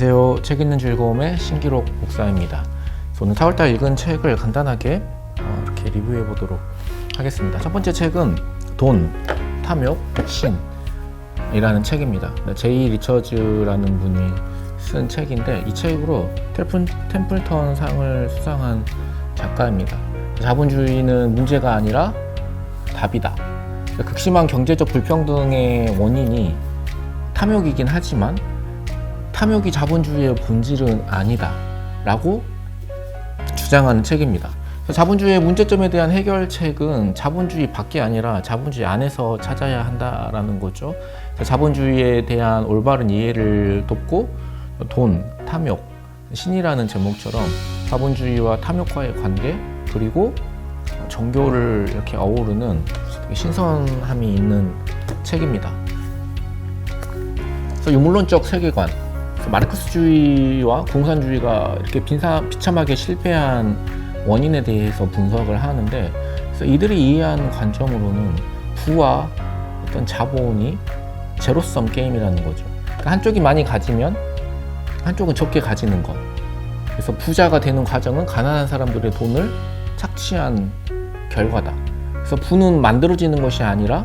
안녕하세요. 책 읽는 즐거움의 신기록 목사입니다. 오늘 4월달 읽은 책을 간단하게 어, 이렇게 리뷰해 보도록 하겠습니다. 첫 번째 책은 돈, 탐욕, 신이라는 책입니다. 제이 리처즈라는 분이 쓴 책인데 이 책으로 템플, 템플턴 상을 수상한 작가입니다. 자본주의는 문제가 아니라 답이다. 극심한 경제적 불평등의 원인이 탐욕이긴 하지만 탐욕이 자본주의의 본질은 아니다. 라고 주장하는 책입니다. 자본주의의 문제점에 대한 해결책은 자본주의 밖이 아니라 자본주의 안에서 찾아야 한다라는 거죠. 자본주의에 대한 올바른 이해를 돕고 돈, 탐욕, 신이라는 제목처럼 자본주의와 탐욕과의 관계 그리고 정교를 이렇게 어우르는 신선함이 있는 책입니다. 그래서 유물론적 세계관, 마르크스주의와 공산주의가 이렇게 빈사, 비참하게 실패한 원인에 대해서 분석을 하는데 이들이 이해하는 관점으로는 부와 어떤 자본이 제로섬 게임이라는 거죠. 그러니까 한쪽이 많이 가지면 한쪽은 적게 가지는 것. 그래서 부자가 되는 과정은 가난한 사람들의 돈을 착취한 결과다. 그래서 부는 만들어지는 것이 아니라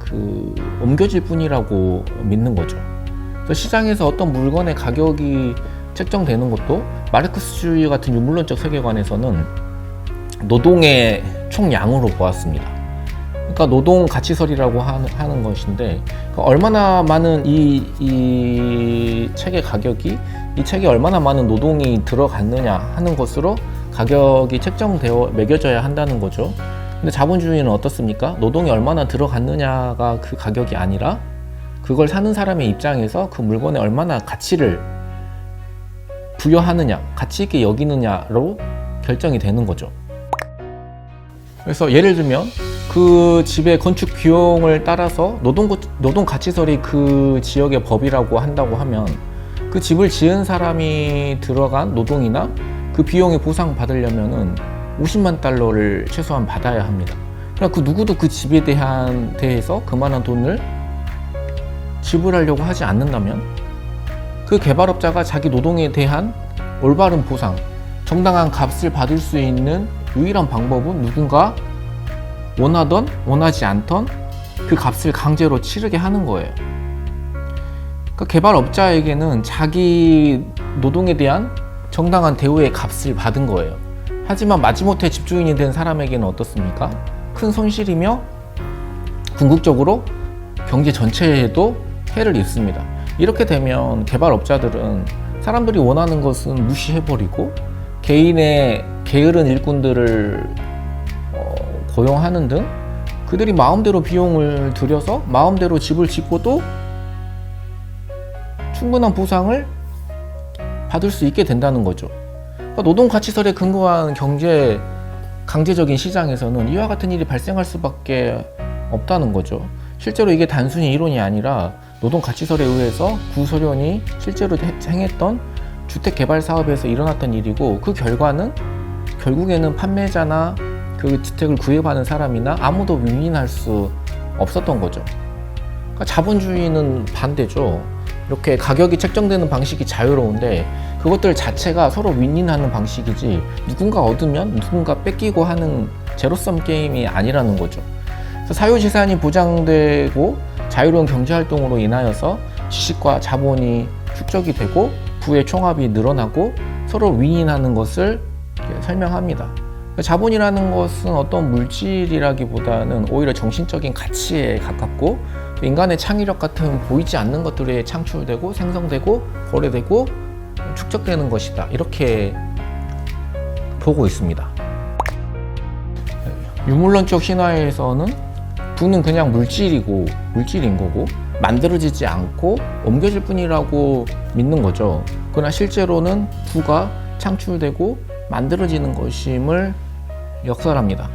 그 옮겨질 뿐이라고 믿는 거죠. 시장에서 어떤 물건의 가격이 책정되는 것도 마르크스주의 같은 유물론적 세계관에서는 노동의 총량으로 보았습니다. 그러니까 노동 가치설이라고 하는, 것인데 그러니까 얼마나 많은 이, 이 책의 가격이 이 책에 얼마나 많은 노동이 들어갔느냐 하는 것으로 가격이 책정되어 매겨져야 한다는 거죠. 근데 자본주의는 어떻습니까? 노동이 얼마나 들어갔느냐가 그 가격이 아니라 그걸 사는 사람의 입장에서 그 물건에 얼마나 가치를 부여하느냐, 가치 있게 여기느냐로 결정이 되는 거죠. 그래서 예를 들면 그 집의 건축 비용을 따라서 노동, 노동 가치설이 그 지역의 법이라고 한다고 하면 그 집을 지은 사람이 들어간 노동이나 그 비용의 보상 받으려면은 50만 달러를 최소한 받아야 합니다. 그러나 그 누구도 그 집에 대한 대해서 그만한 돈을 지불하려고 하지 않는다면 그 개발업자가 자기 노동에 대한 올바른 보상, 정당한 값을 받을 수 있는 유일한 방법은 누군가 원하던 원하지 않던 그 값을 강제로 치르게 하는 거예요. 그 개발업자에게는 자기 노동에 대한 정당한 대우의 값을 받은 거예요. 하지만 마지못해 집주인이 된 사람에게는 어떻습니까? 큰 손실이며 궁극적으로 경제 전체에도 해를 입습니다. 이렇게 되면 개발업자들은 사람들이 원하는 것은 무시해버리고 개인의 게으른 일꾼들을 어, 고용하는 등 그들이 마음대로 비용을 들여서 마음대로 집을 짓고도 충분한 보상을 받을 수 있게 된다는 거죠. 그러니까 노동 가치설에 근거한 경제 강제적인 시장에서는 이와 같은 일이 발생할 수밖에 없다는 거죠. 실제로 이게 단순히 이론이 아니라 노동 가치설에 의해서 구소련이 실제로 행했던 주택 개발 사업에서 일어났던 일이고 그 결과는 결국에는 판매자나 그 주택을 구입하는 사람이나 아무도 윈윈할 수 없었던 거죠. 그러니까 자본주의는 반대죠. 이렇게 가격이 책정되는 방식이 자유로운데 그것들 자체가 서로 윈윈하는 방식이지 누군가 얻으면 누군가 뺏기고 하는 제로섬 게임이 아니라는 거죠. 사유재산이 보장되고 자유로운 경제활동으로 인하여서 지식과 자본이 축적이 되고 부의 총합이 늘어나고 서로 윈윈하는 것을 설명합니다. 자본이라는 것은 어떤 물질이라기보다는 오히려 정신적인 가치에 가깝고 인간의 창의력 같은 보이지 않는 것들에 창출되고 생성되고 거래되고 축적되는 것이다. 이렇게 보고 있습니다. 유물론적 신화에서는 부는 그냥 물질이고 물질인 거고 만들어지지 않고 옮겨질 뿐이라고 믿는 거죠. 그러나 실제로는 부가 창출되고 만들어지는 것임을 역설합니다.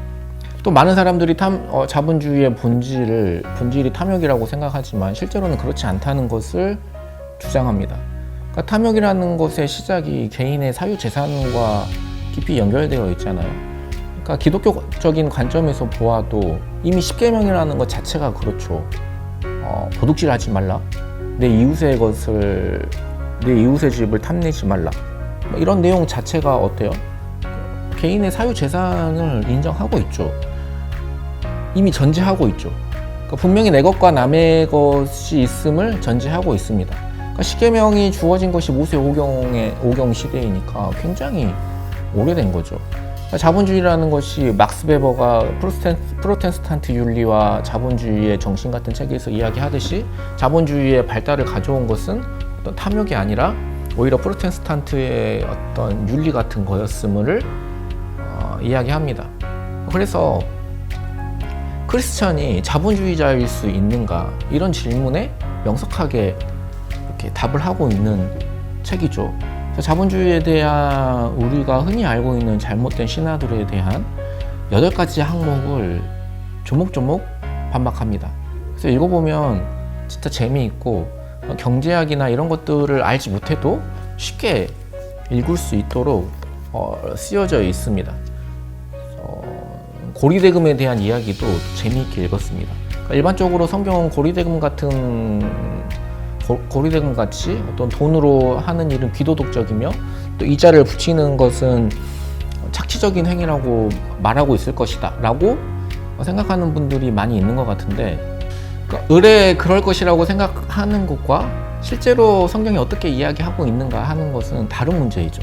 또 많은 사람들이 탐, 어, 자본주의의 본질을 본질이 탐욕이라고 생각하지만 실제로는 그렇지 않다는 것을 주장합니다. 그러니까 탐욕이라는 것의 시작이 개인의 사유 재산과 깊이 연결되어 있잖아요. 그러니까 기독교적인 관점에서 보아도 이미 십계명이라는 것 자체가 그렇죠. 어, 도둑질하지 말라. 내 이웃의 것을 내 이웃의 집을 탐내지 말라. 뭐 이런 내용 자체가 어때요? 개인의 사유 재산을 인정하고 있죠. 이미 전제하고 있죠. 그러니까 분명히 내 것과 남의 것이 있음을 전제하고 있습니다. 그러니까 주어진 것이 모세 오경의 오경 시대이니까 굉장히 오래된 거죠. 자본주의라는 것이 막스 베버가 프로테스탄, 프로테스탄트 윤리와 자본주의의 정신 같은 책에서 이야기하듯이 자본주의의 발달을 가져온 것은 어떤 탐욕이 아니라 오히려 프로테스탄트의 어떤 윤리 같은 거였음을 어, 이야기합니다. 그래서 크리스천이 자본주의자일 수 있는가 이런 질문에 명석하게 이렇게 답을 하고 있는 책이죠. 자본주의에 대한 우리가 흔히 알고 있는 잘못된 신화들에 대한 여덟 가지 항목을 조목조목 반박합니다. 그래서 읽어보면 진짜 재미있고 경제학이나 이런 것들을 알지 못해도 쉽게 읽을 수 있도록 어, 쓰여져 있습니다. 어, 고리대금에 대한 이야기도 재미있게 읽었습니다. 그러니까 일반적으로 성경은 고리대금 같은 고, 고리대금 같이 어떤 돈으로 하는 일은 비도덕적이며 또 이자를 붙이는 것은 착취적인 행위라고 말하고 있을 것이다 라고 생각하는 분들이 많이 있는 것 같은데 그러니까 의뢰 그럴 것이라고 생각하는 것과 실제로 성경이 어떻게 이야기하고 있는가 하는 것은 다른 문제이죠.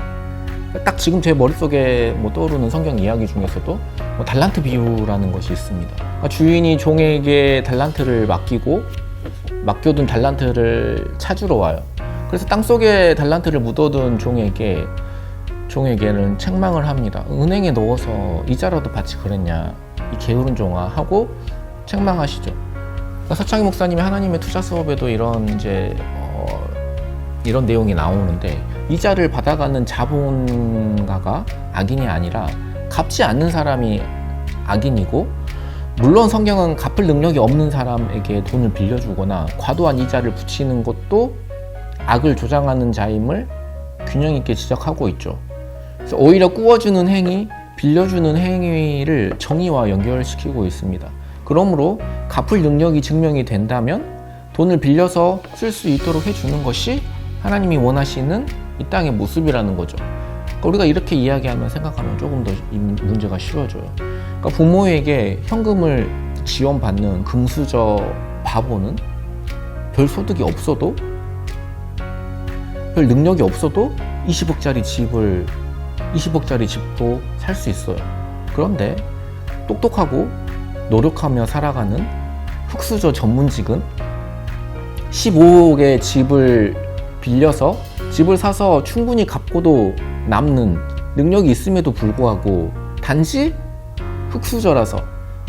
딱 지금 제 머릿속에 뭐 떠오르는 성경 이야기 중에서도 뭐 달란트 비유라는 것이 있습니다. 그러니까 주인이 종에게 달란트를 맡기고 맡겨둔 달란트를 찾으러 와요. 그래서 땅 속에 달란트를 묻어둔 종에게 종에게는 책망을 합니다. 은행에 넣어서 이자라도 받지 그랬냐 이 게으른 종아 하고 책망하시죠. 그러니까 서창희 목사님이 하나님의 투자 수업에도 이런 이제 어, 이런 내용이 나오는데 이자를 받아가는 자본가가 악인이 아니라 갚지 않는 사람이 악인이고 물론 성경은 갚을 능력이 없는 사람에게 돈을 빌려주거나 과도한 이자를 붙이는 것도 악을 조장하는 자임을 균형 있게 지적하고 있죠. 그래서 오히려 꾸어주는 행위, 빌려주는 행위를 정의와 연결시키고 있습니다. 그러므로 갚을 능력이 증명이 된다면 돈을 빌려서 쓸 수 있도록 해주는 것이 하나님이 원하시는 이 땅의 모습이라는 거죠. 우리가 이렇게 이야기하면 생각하면 조금 더이 문제가 쉬워져요. 그러니까 부모에게 현금을 지원받는 금수저 바보는 별 소득이 없어도 별 능력이 없어도 20억짜리 집을 20억짜리 집도 살 수 있어요. 그런데 똑똑하고 노력하며 살아가는 흑수저 전문직은 15억의 집을 빌려서 집을 사서 충분히 갚고도 남는 능력이 있음에도 불구하고 단지 흑수저라서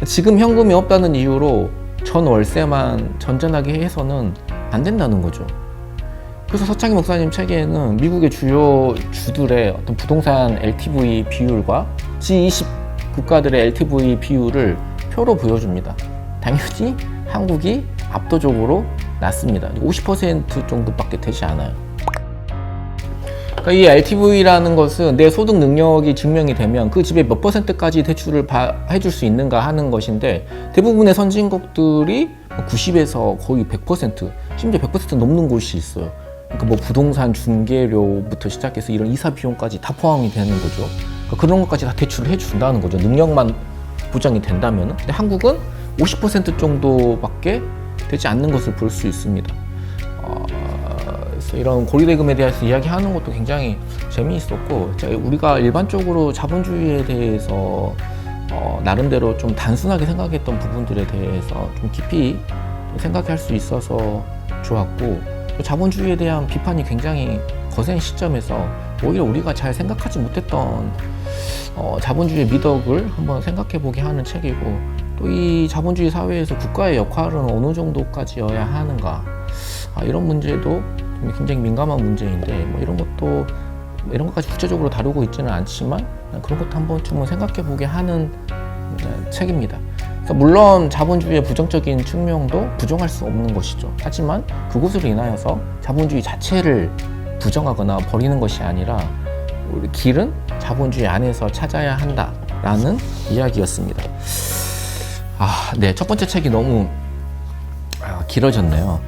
지금 현금이 없다는 이유로 전 월세만 전전하게 해서는 안 된다는 거죠. 그래서 서창희 목사님 책에는 미국의 주요 주들의 어떤 부동산 LTV 비율과 G20 국가들의 LTV 비율을 표로 보여줍니다. 당연히 한국이 압도적으로 낮습니다. 50% 정도밖에 되지 않아요. 그러니까 이 LTV라는 것은 내 소득 능력이 증명이 되면 그 집에 몇 퍼센트까지 대출을 바, 해줄 수 있는가 하는 것인데 대부분의 선진국들이 90에서 거의 100% 심지어 100% 넘는 곳이 있어요. 그러니까 뭐 부동산 중개료부터 시작해서 이런 이사 비용까지 다 포함이 되는 거죠. 그러니까 그런 것까지 다 대출을 해준다는 거죠. 능력만 보장이 된다면. 근데 한국은 50% 정도밖에 되지 않는 것을 볼 수 있습니다. 어, 그래서 이런 고리대금에 대해서 이야기하는 것도 굉장히 재미있었고 우리가 일반적으로 자본주의에 대해서 어, 나름대로 좀 단순하게 생각했던 부분들에 대해서 좀 깊이 생각할 수 있어서 좋았고 자본주의에 대한 비판이 굉장히 거센 시점에서 오히려 우리가 잘 생각하지 못했던 어, 자본주의 미덕을 한번 생각해 보게 하는 책이고 또 이 자본주의 사회에서 국가의 역할은 어느 정도까지여야 하는가 아, 이런 문제도 굉장히 민감한 문제인데 뭐 이런 것도 뭐 이런 것까지 구체적으로 다루고 있지는 않지만 그런 것도 한 번쯤은 생각해 보게 하는 네, 책입니다. 그러니까 물론 자본주의의 부정적인 측면도 부정할 수 없는 것이죠. 하지만 그것으로 인하여서 자본주의 자체를 부정하거나 버리는 것이 아니라 우리 길은 자본주의 안에서 찾아야 한다라는 이야기였습니다. 아, 네. 첫 번째 책이 너무 아, 길어졌네요.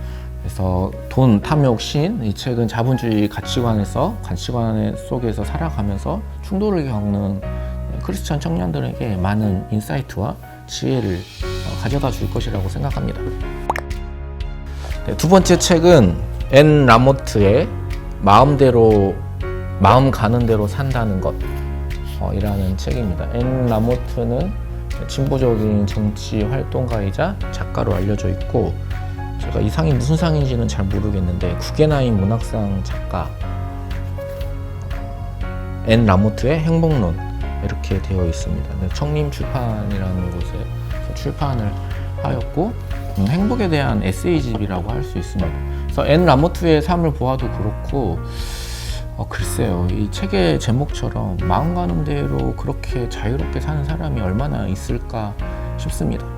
그래서 돈, 탐욕, 신, 이 책은 자본주의 가치관에서 가치관 속에서 살아가면서 충돌을 겪는 크리스천 청년들에게 많은 인사이트와 지혜를 어, 가져다 줄 것이라고 생각합니다. 네, 두 번째 책은 앤 라모트의 마음대로 마음 가는 대로 산다는 것 어, 이라는 책입니다. 앤 라모트는 진보적인 정치 활동가이자 작가로 알려져 있고 제가 이 상이 무슨 상인지는 잘 모르겠는데 구게나임 문학상 작가 앤 라모트의 행복론 이렇게 되어 있습니다. 네, 청림 출판이라는 곳에서 출판을 하였고 음, 행복에 대한 에세이집이라고 할 수 있습니다. 그래서 앤 라모트의 삶을 보아도 그렇고 어, 글쎄요 이 책의 제목처럼 마음 가는 대로 그렇게 자유롭게 사는 사람이 얼마나 있을까 싶습니다.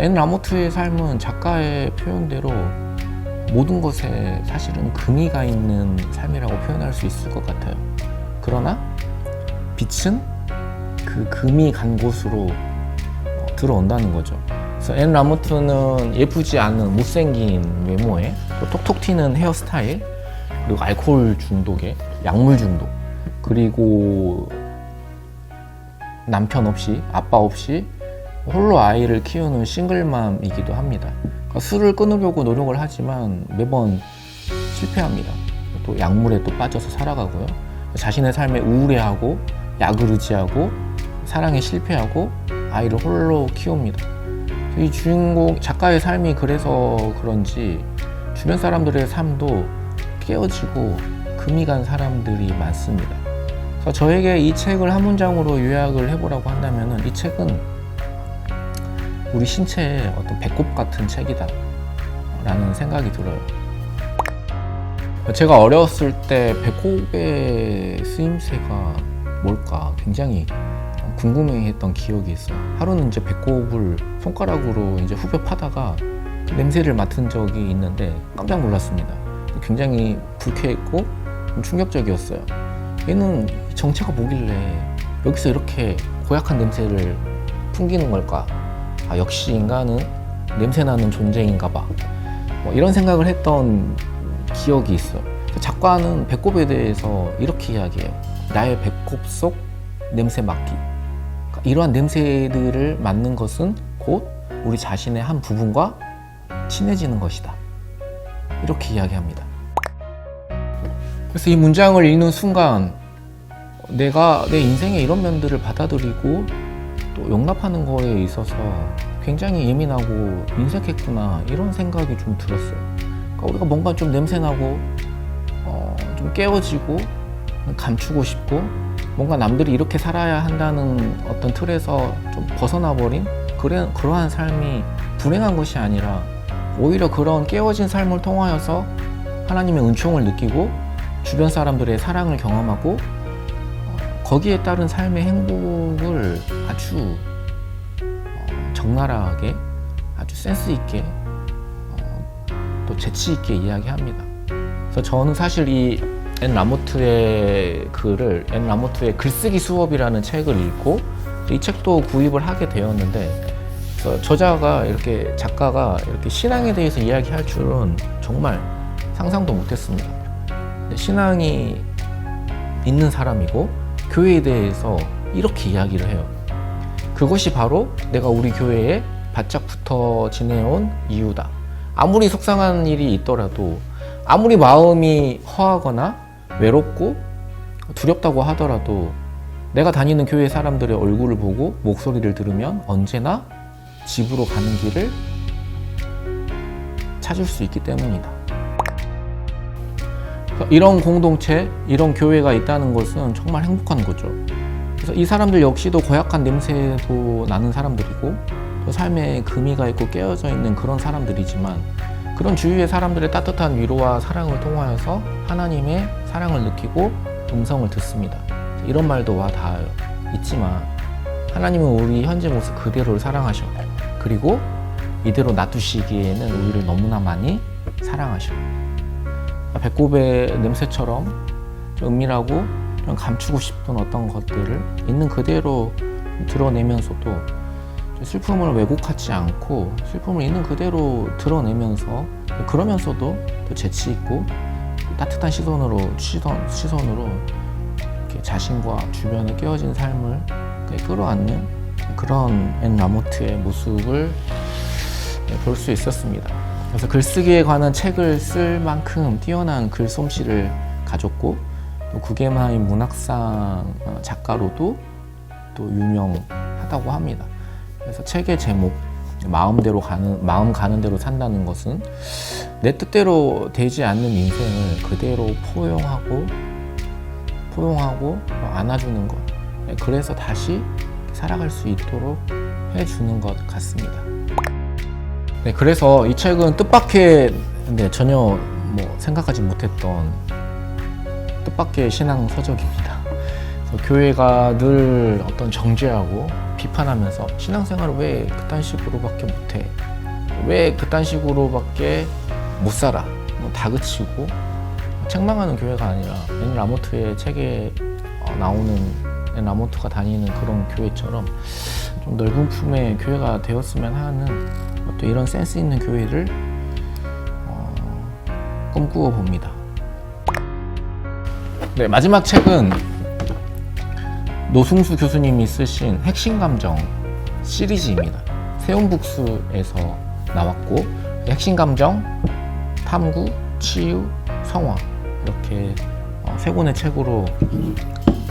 앤 라모트의 삶은 작가의 표현대로 모든 것에 사실은 금이가 있는 삶이라고 표현할 수 있을 것 같아요. 그러나 빛은 그 금이 간 곳으로 어, 들어온다는 거죠. 그래서 앤 라모트는 예쁘지 않은 못생긴 외모에 또 톡톡 튀는 헤어스타일 그리고 알코올 중독에 약물 중독 그리고 남편 없이 아빠 없이 홀로 아이를 키우는 싱글맘이기도 합니다. 그러니까 술을 끊으려고 노력을 하지만 매번 실패합니다. 또 약물에 또 빠져서 살아가고요. 자신의 삶에 우울해하고 약을 의지하고 사랑에 실패하고 아이를 홀로 키웁니다. 이 주인공 작가의 삶이 그래서 그런지 주변 사람들의 삶도 깨어지고 금이 간 사람들이 많습니다. 그래서 저에게 이 책을 한 문장으로 요약을 해보라고 한다면 이 책은 우리 신체의 어떤 배꼽 같은 책이다 라는 생각이 들어요. 제가 어렸을 때 배꼽의 쓰임새가 뭘까 굉장히 궁금해했던 기억이 있어요. 하루는 이제 배꼽을 손가락으로 이제 후벼 파다가 그 냄새를 맡은 적이 있는데 깜짝 놀랐습니다. 굉장히 불쾌했고 좀 충격적이었어요. 얘는 정체가 뭐길래 여기서 이렇게 고약한 냄새를 풍기는 걸까? 아, 역시 인간은 냄새나는 존재인가 봐. 뭐 이런 생각을 했던 기억이 있어요. 작가는 배꼽에 대해서 이렇게 이야기해요. 나의 배꼽 속 냄새 맡기. 그러니까 이러한 냄새들을 맡는 것은 곧 우리 자신의 한 부분과 친해지는 것이다. 이렇게 이야기합니다. 그래서 이 문장을 읽는 순간 내가 내 인생에 이런 면들을 받아들이고 또 용납하는 거에 있어서 굉장히 예민하고 인색했구나 이런 생각이 좀 들었어요. 그러니까 우리가 뭔가 좀 냄새나고 어, 좀 깨어지고 감추고 싶고 뭔가 남들이 이렇게 살아야 한다는 어떤 틀에서 좀 벗어나 버린 그래, 그러한 삶이 불행한 것이 아니라 오히려 그런 깨어진 삶을 통하여서 하나님의 은총을 느끼고 주변 사람들의 사랑을 경험하고 어, 거기에 따른 삶의 행복을 아주 어, 적나라하게 아주 센스 있게 어, 또 재치 있게 이야기합니다. 그래서 저는 사실 이 앤 라모트의 글을 앤 라모트의 글쓰기 수업이라는 책을 읽고 이 책도 구입을 하게 되었는데 저자가 이렇게 작가가 이렇게 신앙에 대해서 이야기할 줄은 정말 상상도 못했습니다. 신앙이 있는 사람이고 교회에 대해서 이렇게 이야기를 해요. 그것이 바로 내가 우리 교회에 바짝 붙어 지내온 이유다. 아무리 속상한 일이 있더라도 아무리 마음이 허하거나 외롭고 두렵다고 하더라도 내가 다니는 교회 사람들의 얼굴을 보고 목소리를 들으면 언제나 집으로 가는 길을 찾을 수 있기 때문이다. 이런 공동체, 이런 교회가 있다는 것은 정말 행복한 거죠. 그래서 이 사람들 역시도 고약한 냄새도 나는 사람들이고 또 삶에 금이가 있고 깨어져 있는 그런 사람들이지만 그런 주위의 사람들의 따뜻한 위로와 사랑을 통하여서 하나님의 사랑을 느끼고 음성을 듣습니다. 이런 말도 와 닿아요. 있지만 하나님은 우리 현재 모습 그대로를 사랑하셔. 그리고 이대로 놔두시기에는 우리를 너무나 많이 사랑하셔. 배꼽의 냄새처럼 좀 은밀하고 좀 감추고 싶은 어떤 것들을 있는 그대로 드러내면서도 슬픔을 왜곡하지 않고 슬픔을 있는 그대로 드러내면서 그러면서도 또 재치 있고 따뜻한 시선으로 시선 시선으로 자신과 주변에 깨어진 삶을 끌어안는 그런 앤 라모트의 모습을 네, 볼수 있었습니다. 그래서 글쓰기에 관한 책을 쓸 만큼 뛰어난 글솜씨를 가졌고 또 구게마인 문학상 어, 작가로도 또 유명하다고 합니다. 그래서 책의 제목 마음대로 가는 마음 가는 대로 산다는 것은 내 뜻대로 되지 않는 인생을 그대로 포용하고 포용하고 안아주는 것. 네, 그래서 다시 살아갈 수 있도록 해주는 것 같습니다. 네, 그래서 이 책은 뜻밖의 네, 전혀 뭐 생각하지 못했던 뜻밖의 신앙 서적입니다. 그래서 교회가 늘 어떤 정죄하고 비판하면서 신앙생활을 왜 그딴 식으로밖에 못해? 왜 그딴 식으로밖에 못 살아? 뭐 다그치고 책망하는 교회가 아니라 앤 라모트의 책에 어, 나오는 앤 라모트가 다니는 그런 교회처럼 좀 넓은 품의 교회가 되었으면 하는 또 이런 센스 있는 교회를 어, 꿈꾸어 봅니다. 네, 마지막 책은 노승수 교수님이 쓰신 핵심 감정 시리즈입니다. 세운북수에서 나왔고 핵심 감정, 탐구, 치유, 성화 이렇게 어, 세 권의 책으로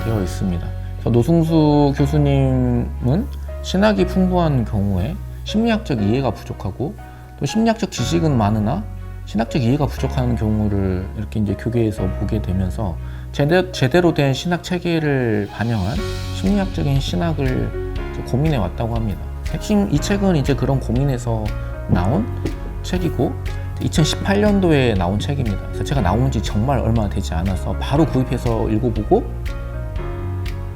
되어 있습니다. 노승수 교수님은 신학이 풍부한 경우에 심리학적 이해가 부족하고 또 심리학적 지식은 많으나 신학적 이해가 부족한 경우를 이렇게 이제 교계에서 보게 되면서 제대, 제대로 된 신학 체계를 반영한 심리학적인 신학을 고민해 왔다고 합니다. 핵심 이 책은 이제 그런 고민에서 나온 책이고 2018년도에 나온 책입니다. 그래서 제가 나온 지 정말 얼마 되지 않아서 바로 구입해서 읽어보고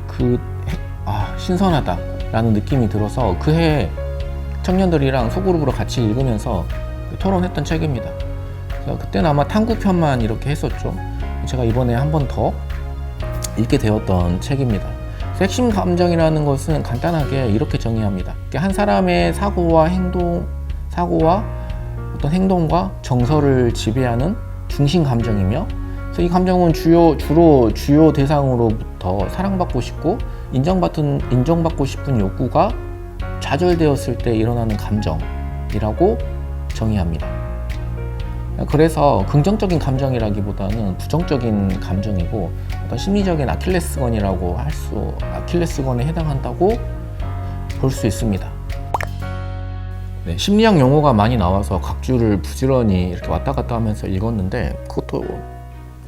그 핵- 아, 신선하다라는 느낌이 들어서 그해 청년들이랑 소그룹으로 같이 읽으면서 토론했던 책입니다. 그때는 아마 탐구편만 이렇게 했었죠. 제가 이번에 한 번 더 읽게 되었던 책입니다. 핵심 감정이라는 것은 간단하게 이렇게 정의합니다. 이게 한 사람의 사고와 행동, 사고와 어떤 행동과 정서를 지배하는 중심 감정이며, 이 감정은 주요 주로 주요 대상으로부터 사랑받고 싶고 인정받은 인정받고 싶은 욕구가 좌절되었을 때 일어나는 감정이라고 정의합니다. 그래서 긍정적인 감정이라기보다는 부정적인 감정이고 어떤 심리적인 아킬레스건이라고 할 수 아킬레스건에 해당한다고 볼 수 있습니다. 네, 심리학 용어가 많이 나와서 각주를 부지런히 이렇게 왔다 갔다 하면서 읽었는데 그것도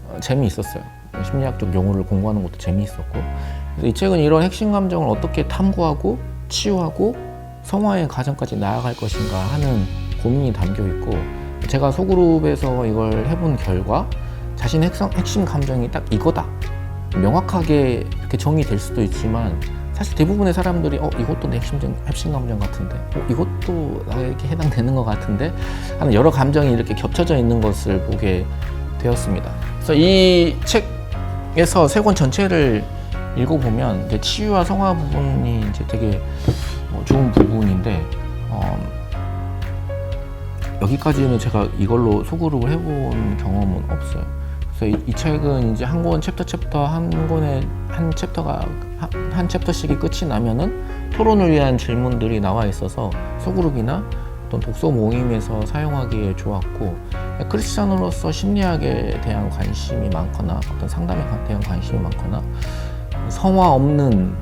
어, 재미있었어요. 심리학적 용어를 공부하는 것도 재미있었고 그래서 이 책은 이런 핵심 감정을 어떻게 탐구하고 치유하고 성화의 과정까지 나아갈 것인가 하는 고민이 담겨 있고 제가 소그룹에서 이걸 해본 결과 자신 핵심, 핵심 감정이 딱 이거다 명확하게 이렇게 정의될 수도 있지만 사실 대부분의 사람들이 어 이것도 내 핵심, 핵심 감정 같은데 어 이것도 나에게 해당되는 것 같은데 하는 여러 감정이 이렇게 겹쳐져 있는 것을 보게 되었습니다. 그래서 이 책에서 세 권 전체를 읽어보면 이제 치유와 성화 부분이 이제 되게 어, 좋은 부분인데 어, 여기까지는 제가 이걸로 소그룹을 해본 경험은 없어요. 그래서 이, 이 책은 이제 한 권 챕터 챕터 한 권에 한 챕터가 한, 한 챕터씩이 끝이 나면은 토론을 위한 질문들이 나와 있어서 소그룹이나 어떤 독서 모임에서 사용하기에 좋았고 크리스천으로서 심리학에 대한 관심이 많거나 어떤 상담에 대한 관심이 많거나 성화 없는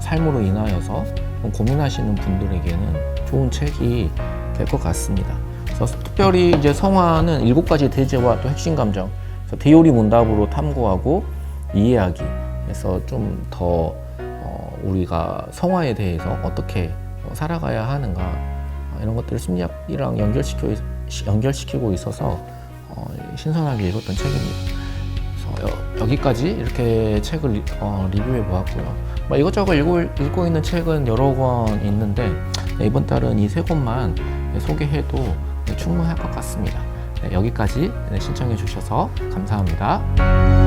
삶으로 인하여서 고민하시는 분들에게는 좋은 책이 될 것 같습니다. 그래서 특별히 이제 성화는 일곱 가지 대제와 또 핵심 감정, 대요리 문답으로 탐구하고 이해하기. 그래서 좀더 어, 우리가 성화에 대해서 어떻게 어, 살아가야 하는가 어, 이런 것들을 심리학이랑 연결시켜 연결시키고 있어서 어, 신선하게 읽었던 책입니다. 그래서 여, 기까지 이렇게 책을 리, 어, 리뷰해 보았고요. 뭐 이것저것 읽고, 읽고 있는 책은 여러 권 있는데 네, 이번 달은 이 세 권만 네, 소개해도 네, 충분할 것 같습니다. 네, 여기까지 네, 신청해 주셔서 감사합니다.